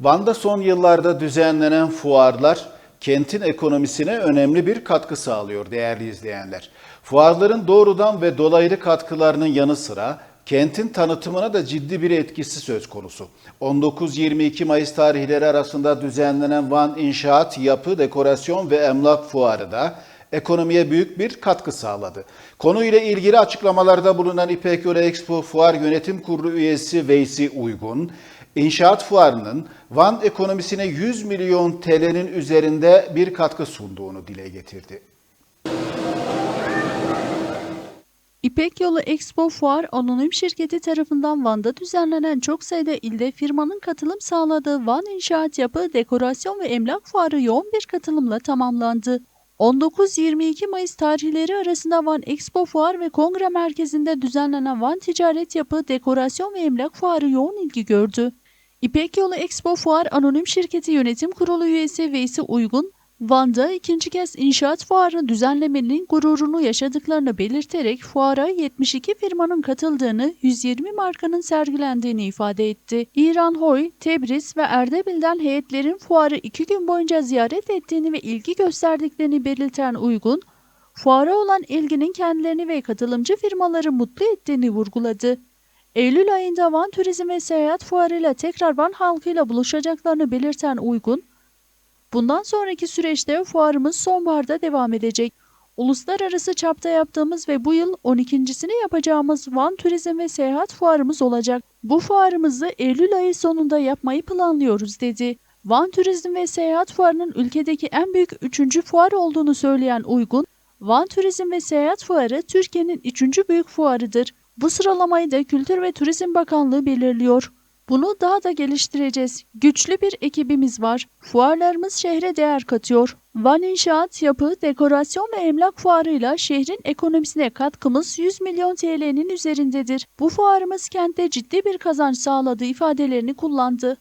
Van'da son yıllarda düzenlenen fuarlar kentin ekonomisine önemli bir katkı sağlıyor değerli izleyenler. Fuarların doğrudan ve dolaylı katkılarının yanı sıra kentin tanıtımına da ciddi bir etkisi söz konusu. 19-22 Mayıs tarihleri arasında düzenlenen Van İnşaat, Yapı, Dekorasyon ve Emlak Fuarı da ekonomiye büyük bir katkı sağladı. Konuyla ilgili açıklamalarda bulunan İpek Yolu Expo Fuar Yönetim Kurulu üyesi Veysi Uygun, İnşaat fuarının Van ekonomisine 100 milyon TL'nin üzerinde bir katkı sunduğunu dile getirdi. İpek Yolu Expo Fuar Anonim Şirketi tarafından Van'da düzenlenen çok sayıda ilde firmanın katılım sağladığı Van İnşaat Yapı, Dekorasyon ve Emlak Fuarı yoğun bir katılımla tamamlandı. 19-22 Mayıs tarihleri arasında Van Expo Fuar ve Kongre Merkezi'nde düzenlenen Van Ticaret Yapı, Dekorasyon ve Emlak Fuarı yoğun ilgi gördü. İpek Yolu Expo Fuar Anonim Şirketi Yönetim Kurulu üyesi Veysi Uygun, Van'da ikinci kez inşaat fuarını düzenlemenin gururunu yaşadıklarını belirterek fuara 72 firmanın katıldığını, 120 markanın sergilendiğini ifade etti. İran Hoy, Tebriz ve Erdebil'den heyetlerin fuarı iki gün boyunca ziyaret ettiğini ve ilgi gösterdiklerini belirten Uygun, fuara olan ilginin kendilerini ve katılımcı firmaları mutlu ettiğini vurguladı. Eylül ayında Van Turizm ve Seyahat Fuarı'yla tekrar Van halkıyla buluşacaklarını belirten Uygun, Bundan sonraki süreçte fuarımız sonbaharda devam edecek. Uluslararası çapta yaptığımız ve bu yıl 12.sini yapacağımız Van Turizm ve Seyahat Fuarımız olacak. Bu fuarımızı Eylül ayı sonunda yapmayı planlıyoruz dedi. Van Turizm ve Seyahat Fuarı'nın ülkedeki en büyük üçüncü fuar olduğunu söyleyen Uygun, Van Turizm ve Seyahat Fuarı Türkiye'nin üçüncü büyük fuarıdır. Bu sıralamayı da Kültür ve Turizm Bakanlığı belirliyor. Bunu daha da geliştireceğiz. Güçlü bir ekibimiz var. Fuarlarımız şehre değer katıyor. Van İnşaat, Yapı, Dekorasyon ve Emlak Fuarı'yla şehrin ekonomisine katkımız 100 milyon TL'nin üzerindedir. Bu fuarımız kente ciddi bir kazanç sağladığı ifadelerini kullandı.